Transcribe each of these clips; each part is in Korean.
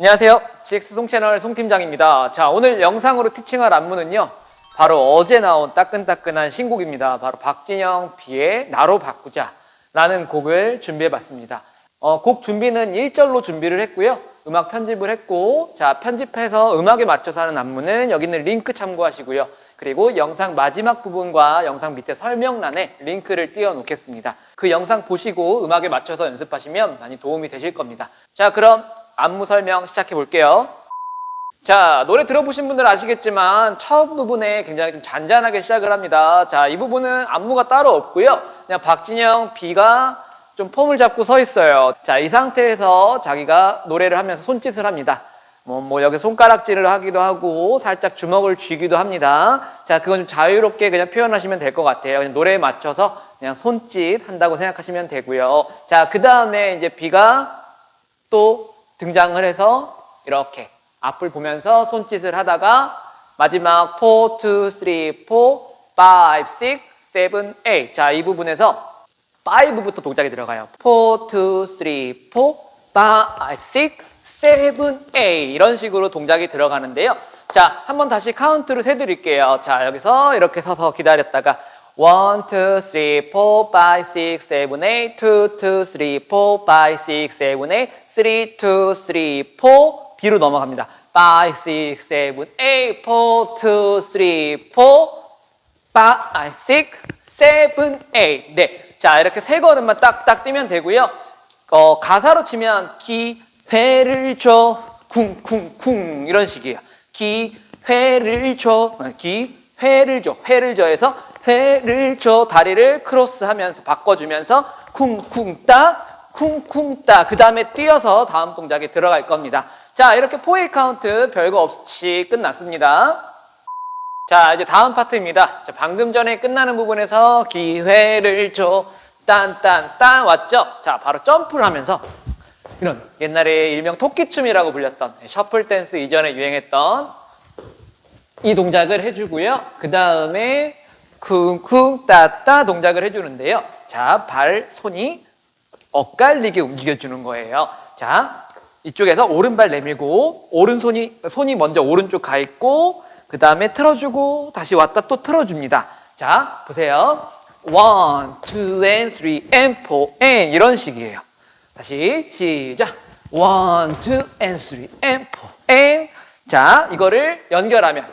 안녕하세요. GX 송 채널 송 팀장입니다. 자, 오늘 영상으로 티칭할 안무는요. 바로 어제 나온 따끈따끈한 신곡입니다. 바로 박진영 비의 나로 바꾸자 라는 곡을 준비해 봤습니다. 어, 곡 준비는 1절로 준비를 했고요. 음악 편집을 했고, 자, 편집해서 음악에 맞춰서 하는 안무는 여기 있는 링크 참고하시고요. 그리고 영상 마지막 부분과 영상 밑에 설명란에 링크를 띄워 놓겠습니다. 그 영상 보시고 음악에 맞춰서 연습하시면 많이 도움이 되실 겁니다. 자, 그럼 안무 설명 시작해 볼게요. 자, 노래 들어보신 분들 아시겠지만 처음 부분에 굉장히 좀 잔잔하게 시작을 합니다. 자, 이 부분은 안무가 따로 없고요. 그냥 박진영 B가 좀 폼을 잡고 서 있어요. 자, 이 상태에서 자기가 노래를 하면서 손짓을 합니다. 뭐, 뭐, 여기 손가락질을 하기도 하고, 살짝 주먹을 쥐기도 합니다. 자, 그건 좀 자유롭게 그냥 표현하시면 될 것 같아요. 그냥 노래에 맞춰서 그냥 손짓 한다고 생각하시면 되고요. 자, 그 다음에 이제 B가 또 등장을 해서 이렇게 앞을 보면서 손짓을 하다가 마지막 4, 2, 3, 4, 5, 6, 7, 8. 자, 이 부분에서 5부터 동작이 들어가요. 4, 2, 3, 4, 5, 6, 7, 8. 이런 식으로 동작이 들어가는데요. 자, 한번 다시 카운트를 세 드릴게요. 자, 여기서 이렇게 서서 기다렸다가 1, 2, 3, 4, 5, 6, 7, 8 2, 2, 3, 4, 5, 6, 7, 8 3, 2, 3, 4 B로 넘어갑니다. 5, 6, 7, 8 4, 2, 3, 4 5, 6, 7, 8 네. 자, 이렇게 세 걸음만 딱딱 뛰면 되고요. 어, 가사로 치면 기회를 줘. 쿵쿵쿵. 이런 식이에요. 기회를 줘. 어, 기회를 줘. 회를 줘해서 회를 줘. 다리를 크로스하면서 바꿔주면서 쿵쿵 따 쿵쿵 따 그 다음에 뛰어서 다음 동작에 들어갈 겁니다. 자 이렇게 포에이 카운트 별거 없이 끝났습니다. 자 이제 다음 파트입니다. 자, 방금 전에 끝나는 부분에서 기회를 줘 딴딴딴 왔죠? 자 바로 점프를 하면서 이런 옛날에 일명 토끼춤이라고 불렸던 셔플 댄스 이전에 유행했던 이 동작을 해주고요. 그 다음에 쿵쿵 따따 동작을 해주는데요. 자, 발, 손이 엇갈리게 움직여주는 거예요. 자, 이쪽에서 오른발 내밀고 오른손이 손이 먼저 오른쪽 가 있고 그 다음에 틀어주고 다시 왔다 또 틀어줍니다. 자, 보세요. one, two, and three, and four, and 이런 식이에요. 다시 시작. one, two, and three, and four, and 자, 이거를 연결하면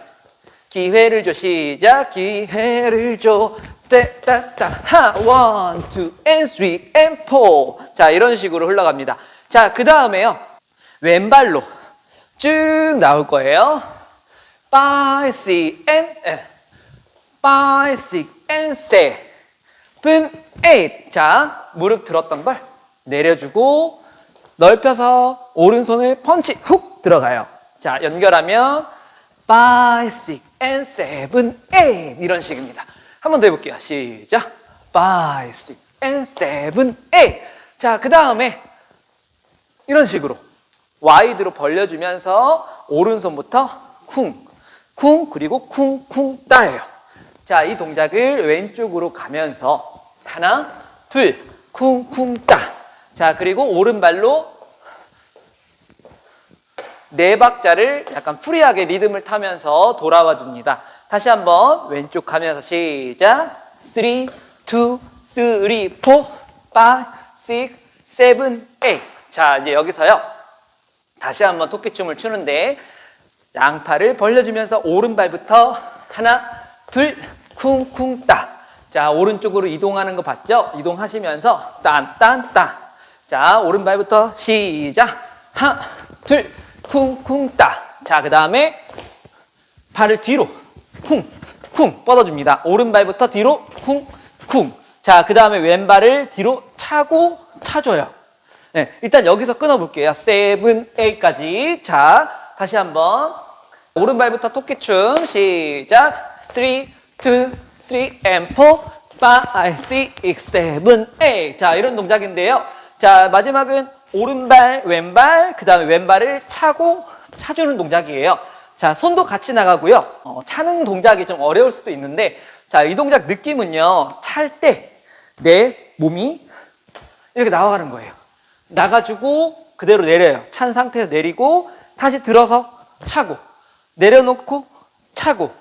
기회를 줘 시작 기회를 줘 따따따 하 one, two, and three, and four 자, 이런 식으로 흘러갑니다. 자, 그 다음에요. 왼발로 쭉 나올 거예요. and eh. five, six, and seven, eight 자, 무릎 들었던 걸 내려주고 넓혀서 오른손을 펀치 훅 들어가요. 자, 연결하면 5, 6, and 7, 8 이런 식입니다. 한 번 더 해볼게요. 시작. 5, 6, and 7, 8 자, 그 다음에 이런 식으로 와이드로 벌려주면서 오른손부터 쿵, 쿵, 그리고 쿵, 쿵 따예요. 자, 이 동작을 왼쪽으로 가면서 하나, 둘, 쿵, 쿵 따. 자, 그리고 오른발로 네 박자를 약간 프리하게 리듬을 타면서 돌아와 줍니다. 다시 한번 왼쪽 가면서 시작. 3, 2, 3, 4, 5, 6, 7, 8. 자, 이제 여기서요. 다시 한번 토끼춤을 추는데 양팔을 벌려주면서 오른발부터 하나, 둘, 쿵쿵 따. 자, 오른쪽으로 이동하는 거 봤죠? 이동하시면서 딴, 딴, 딴. 자, 오른발부터 시작. 하나, 둘, 쿵쿵 따. 자, 그 다음에 발을 뒤로 쿵, 쿵 뻗어줍니다. 오른발부터 뒤로 쿵, 쿵. 자, 그 다음에 왼발을 뒤로 차고 차줘요. 네, 일단 여기서 끊어볼게요. 세븐, 에이까지. 자, 다시 한번. 오른발부터 토끼춤 시작. 3, 2, 3, and 4, 5, 6, 7, 8. 자, 이런 동작인데요. 자, 마지막은 오른발, 왼발, 그 다음에 왼발을 차고 차주는 동작이에요. 자, 손도 같이 나가고요. 어, 차는 동작이 좀 어려울 수도 있는데, 자, 이 동작 느낌은요, 찰 때 내 몸이 이렇게 나와가는 거예요. 나가지고 그대로 내려요. 찬 상태에서 내리고, 다시 들어서 차고 내려놓고 차고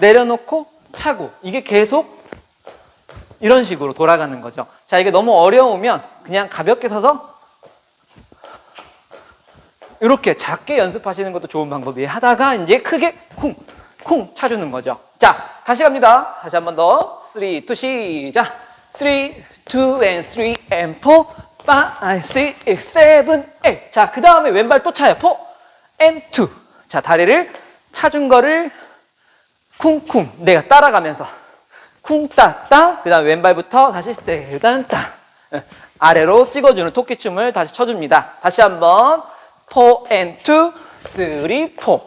내려놓고 차고 이게 계속 이런 식으로 돌아가는 거죠. 자, 이게 너무 어려우면 그냥 가볍게 서서 이렇게 작게 연습하시는 것도 좋은 방법이에요. 하다가 이제 크게 쿵, 쿵 차주는 거죠. 자, 다시 갑니다. 다시 한 번 더. 3, 2, 시작. 3, 2, and 3, and 4, 5, 6, 7, 8. 자, 그 다음에 왼발 또 차요. 4, and 2. 자, 다리를 차준 거를 쿵쿵 내가 따라가면서 쿵 따 따 그 다음 왼발부터 다시 떼단 따 아래로 찍어주는 토끼춤을 다시 쳐줍니다. 다시 한번 4 and 2, 3, 4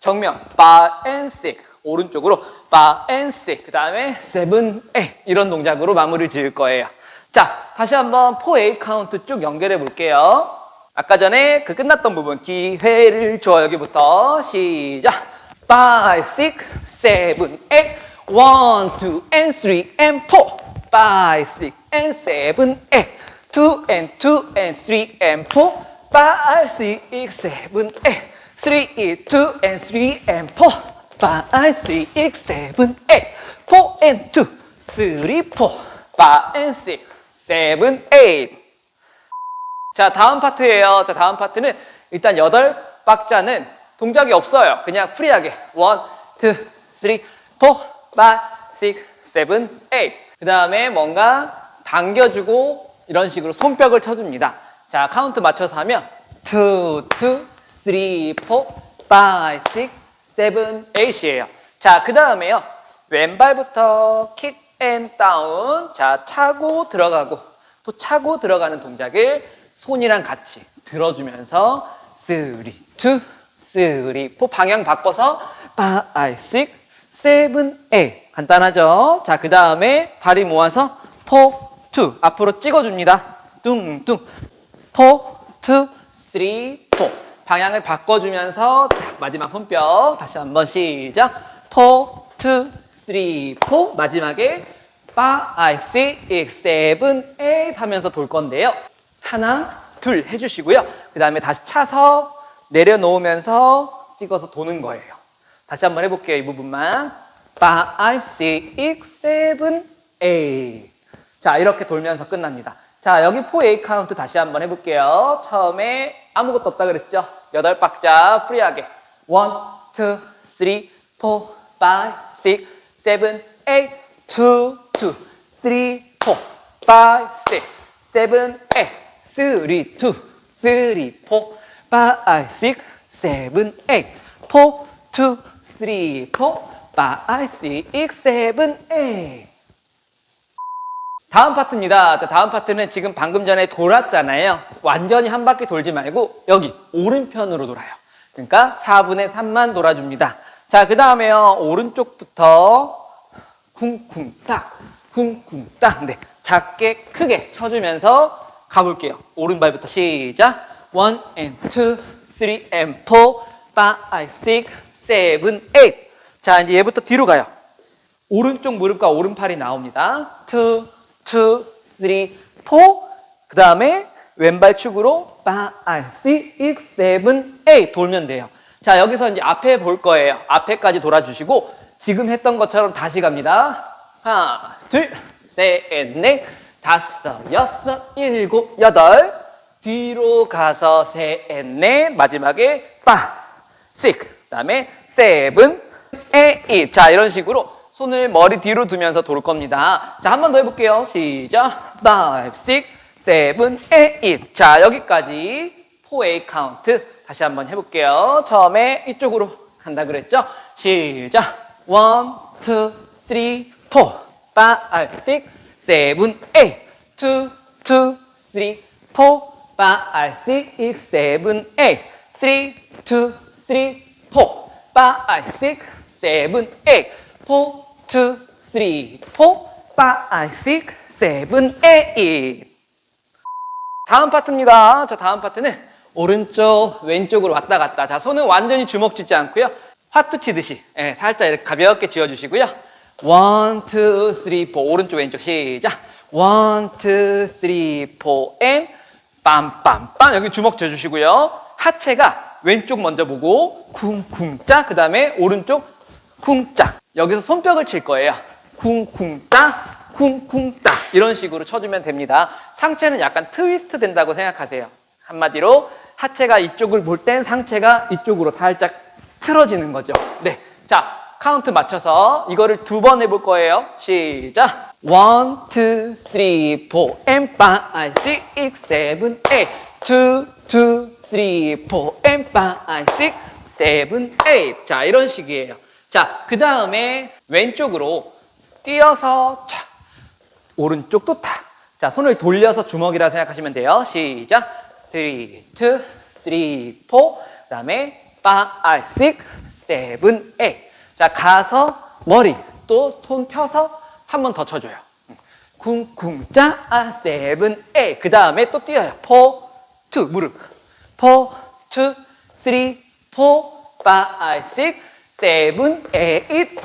정면 5 and 6 오른쪽으로 5 and 6 그 다음에 7, 8 이런 동작으로 마무리 지을 거예요. 자 다시 한번 4, 8 카운트 쭉 연결해 볼게요. 아까 전에 그 끝났던 부분 기회를 줘 여기부터 시작. 5, 6, 7, 8 1, 2, and 3, and 4 5, 6, and 7, 8 2 and 2 and 3 and 4 5, 6, 7, 8 3, 2 and 3 and 4 5, 6, 7, 8 4 and 2 3, 4 5 and 6, 7, 8 자, 다음 파트예요. 자, 다음 파트는 일단 여덟 박자는 동작이 없어요. 그냥 프리하게. 1, 2, 3, 4, 5, 6, 7, 8. 그 다음에 뭔가 당겨주고 이런 식으로 손뼉을 쳐줍니다. 자, 카운트 맞춰서 하면 2, 2, 3, 4, 5, 6, 7, 8이에요. 자, 그 다음에요. 왼발부터 킥 앤 다운. 자, 차고 들어가고 또 차고 들어가는 동작을 손이랑 같이 들어주면서 3, 2, 3, 4 방향 바꿔서 5, 6, 7, 8 간단하죠? 자, 그 다음에 다리 모아서 4, 2 앞으로 찍어줍니다. 뚱뚱 4, 2, 3, 4 방향을 바꿔주면서 딱 마지막 손뼉 다시 한번 시작 4, 2, 3, 4 마지막에 5, 6, 7, 8 하면서 돌 건데요. 하나, 둘 해주시고요. 그 다음에 다시 차서 내려놓으면서 찍어서 도는 거예요. 다시 한번 해볼게요. 이 부분만. 5, 6, 7, 8. 자, 이렇게 돌면서 끝납니다. 자, 여기 4, 8 카운트 다시 한번 해볼게요. 처음에 아무것도 없다 그랬죠? 여덟 박자 프리하게. 1, 2, 3, 4, 5, 6, 7, 8, 2, 2, 3, 4, 5, 6, 7, 8, 3, 2, 3, 4, 5, 6, 7, 8, 4, 2, 3, 4, 5, 6, 7, 8. 다음 파트입니다. 자, 다음 파트는 지금 방금 전에 돌았잖아요. 완전히 한 바퀴 돌지 말고 여기 오른편으로 돌아요. 그러니까 4분의 3만 돌아줍니다. 자, 그 다음에요. 오른쪽부터 쿵쿵 딱, 쿵쿵 딱. 네, 작게 크게 쳐주면서 가볼게요. 오른발부터 시작. 1 and 2, 3 and 4, 5, 6, 7, 8. 자, 이제 얘부터 뒤로 가요. 오른쪽 무릎과 오른팔이 나옵니다. 2, 2, 3, 4. 그 다음에 왼발 축으로 5, 6, 7, 8 돌면 돼요. 자, 여기서 이제 앞에 볼 거예요. 앞에까지 돌아주시고 지금 했던 것처럼 다시 갑니다. 하나, 둘, 셋, 넷, 다섯, 여섯, 일곱, 여덟. 뒤로 가서 셋, 넷, 마지막에 5, 6, 그 다음에 7, 8. 자, 이런 식으로 손을 머리 뒤로 두면서 돌 겁니다. 자, 한 번 더 해볼게요. 시작. 5, 6, 7, 8. 자, 여기까지 4, 8 카운트. 다시 한번 해볼게요. 처음에 이쪽으로 간다 그랬죠? 시작. 1, 2, 3, 4, 5, 6, 7, 8. 2, 2, 3, 4, 5, 6, 7, 8. 3, 2, 3, 4, 5, 6, 7, 8. 4, 2, 3, 4, 5, 6, 7, 8. 다음 파트입니다. 자, 다음 파트는 오른쪽, 왼쪽으로 왔다 갔다. 자, 손은 완전히 주먹 쥐지 않고요. 화투 치듯이 예, 살짝 이렇게 가볍게 쥐어주시고요. 1, 2, 3, 4 오른쪽 왼쪽 시작. 1, 2, 3, 4 and 빰빰빰 여기 주먹 쥐어주시고요. 하체가 왼쪽 먼저 보고 쿵쿵짜 그 다음에 오른쪽 쿵짜 여기서 손뼉을 칠 거예요. 쿵쿵 따 쿵쿵 따 이런 식으로 쳐주면 됩니다. 상체는 약간 트위스트 된다고 생각하세요. 한마디로 하체가 이쪽을 볼 땐 상체가 이쪽으로 살짝 틀어지는 거죠. 네. 자, 카운트 맞춰서 이거를 두 번 해볼 거예요. 시작. 1, 2, 3, 4, and 5, 6, 7, 8. 2, 2, 3, 4, and 5, 6, 7, 8. 자, 이런 식이에요. 자, 그 다음에 왼쪽으로 뛰어서 탁. 오른쪽도 탁. 자, 손을 돌려서 주먹이라 생각하시면 돼요. 시작. 3, 2, 3, 4. 그 다음에 5, 6, 7, 8. 자, 가서 머리 또 손 펴서 한 번 더 쳐줘요. 쿵쿵짜, 아, 7, 8. 그 다음에 또 뛰어요. 4, 2, 무릎. 4, 2, 3, 4, 5, 6, 7, 8, 1.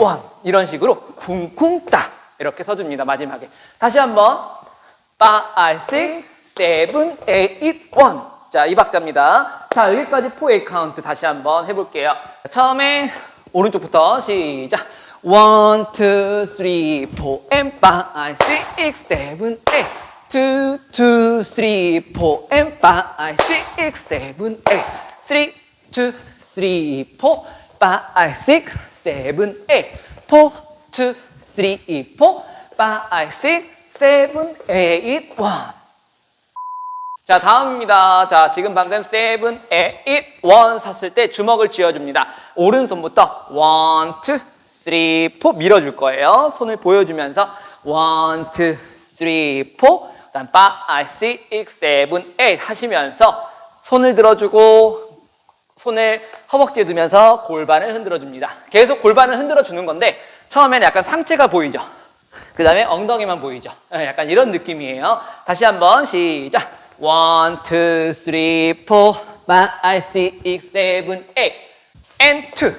이런 식으로 쿵쿵따. 이렇게 서줍니다. 마지막에. 다시 한번. 5, 6, 7, 8, 1. 자, 이 박자입니다. 자, 여기까지 4, 8 카운트 다시 한번 해볼게요. 처음에 오른쪽부터 시작. 1, 2, 3, 4, and 5, 6, 7, 8. 2, 2, 3, 4, and 5, 6, 7, 8. 3, 2, 3, 4, 5, 6, 7, 8. 4, 2, 3, 4, 5, 6, 7, 8, 1. 자, 다음입니다. 자, 지금 방금 7, 8, 1 섰을 때 주먹을 쥐어줍니다. 오른손부터 1, 2, 3, 4 밀어줄 거예요. 손을 보여주면서 1, 2, 3, 4, 그 다음 5, 6, 7, 8 하시면서 손을 들어주고 손을 허벅지에 두면서 골반을 흔들어 줍니다. 계속 골반을 흔들어 주는 건데 처음에는 약간 상체가 보이죠. 그 다음에 엉덩이만 보이죠. 예, 약간 이런 느낌이에요. 다시 한번 시작. 1, 2, 3, 4, 5, 6, 7, 8 and 2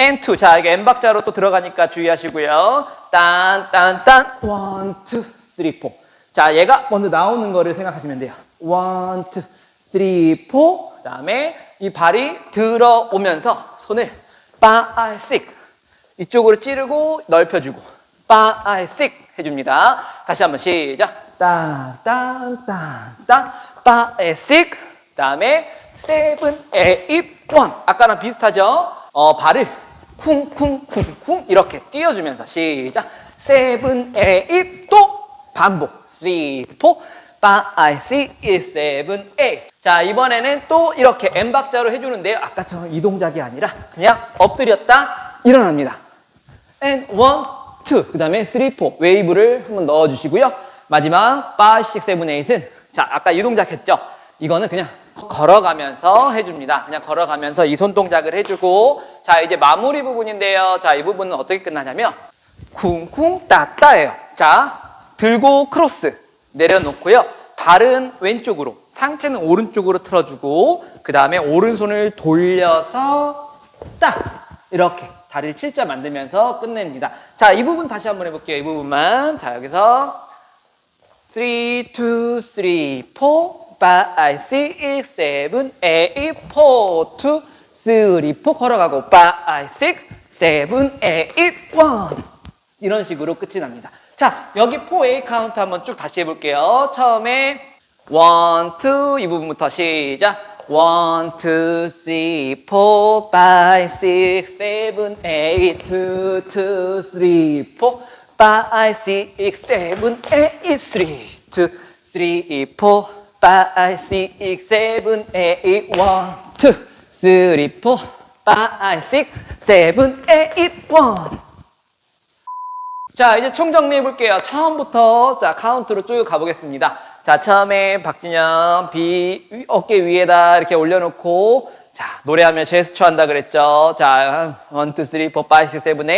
and 2자 이게 N박자로 또 들어가니까 주의하시고요. 딴, 딴, 딴 1, 2, 3, 4자 얘가 먼저 나오는 거를 생각하시면 돼요. 1, 2, 3, 4그 다음에 이 발이 들어오면서 손을 5, 6 이쪽으로 찌르고 넓혀주고 5, 6 해줍니다. 다시 한번 시작. 딴딴딴딴 5, 6 그다음에 7, 8, 1 아까랑 비슷하죠? 어, 발을 쿵쿵쿵쿵 이렇게 띄워주면서 시작 7, 8, 1또 반복 3, 4, 5, 6, 7, 8 자, 이번에는 또 이렇게 N박자로 해주는데요. 아까처럼 이 동작이 아니라 그냥 엎드렸다 일어납니다. and 1, 2, 그 다음에 3, 4 웨이브를 한번 넣어주시고요. 마지막 5, 6, 7, 8은 자, 아까 이 동작 했죠? 이거는 그냥 걸어가면서 해줍니다. 그냥 걸어가면서 이 손 동작을 해주고 자, 이제 마무리 부분인데요. 자, 이 부분은 어떻게 끝나냐면 쿵쿵 따따예요. 자, 들고 크로스 내려놓고요. 발은 왼쪽으로, 상체는 오른쪽으로 틀어주고 그 다음에 오른손을 돌려서 딱 이렇게 다리를 칠자 만들면서 끝냅니다. 자, 이 부분 다시 한번 해볼게요. 이 부분만. 자, 여기서 3, 2, 3, 4, 5, 6, 7, 8, 4, 2, 3, 4 걸어가고 5, 6, 7, 8, 1 이런 식으로 끝이 납니다. 자, 여기 4A 카운트 한번 쭉 다시 해볼게요. 처음에 1, 2, 이 부분부터 시작. 1, 2, 3, 4, 5, 6, 7, 8, 2, 2, 3, 4, 5, 6, 7, 8, 3, 2, 3, 4, 5, 6, 7, 8, 1, 2, 3, 4, 5, 6, 7, 8, 1. 자, 이제 총정리해 볼게요. 처음부터 자, 카운트로 쭉 가보겠습니다. 자, 처음에 박진영 비 위- 어깨 위에다 이렇게 올려놓고 자, 노래하면 제스처 한다 그랬죠. 자, 1, 2, 3, 4, 5, 6, 7, 8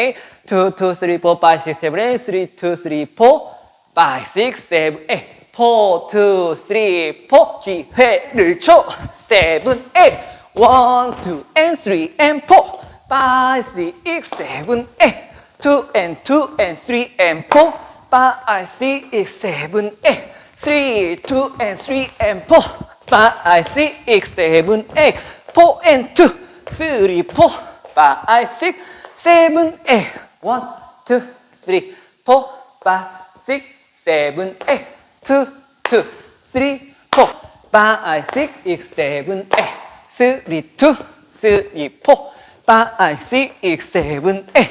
2, 2, 3, 4, 5, 6, 7, 8 3, 2, 3, 4 5, 6, 7, 8 4, 2, 3, 4 기회를 줘 7, 8 1, 2, and 3, and 4 5, 6, 7, 8 2 and 2 and 3 and 4 5, 6, 7, 8 3, 2 and 3 and 4 5, 6, 7, 8 4, four and two, three, four, five, six, seven, eight. One, two, three, four, five, six, seven, eight. Two, two, three, four, five, six, seven, eight. Three, two, three, four, five, six, seven, eight.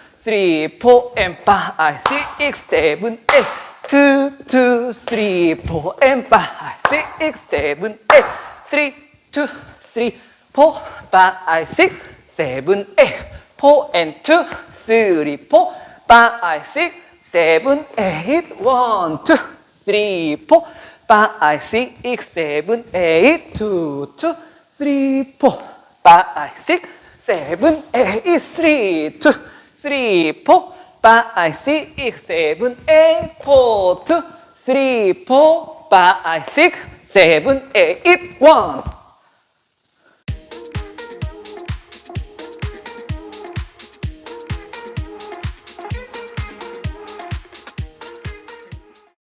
three, four, and five, six, seven, eight. Two, two, three, four, and five, six, seven, eight. Three, two, three, four, five, six, seven, eight. Four and two, three, four, five, six, seven, eight. One, two, three, four, five, six, seven, eight. Two, two, three, four, five, six, seven, eight. Three, two, three, four, five, six, seven, eight. Four, two, three, four, five, six, seven, eight. One,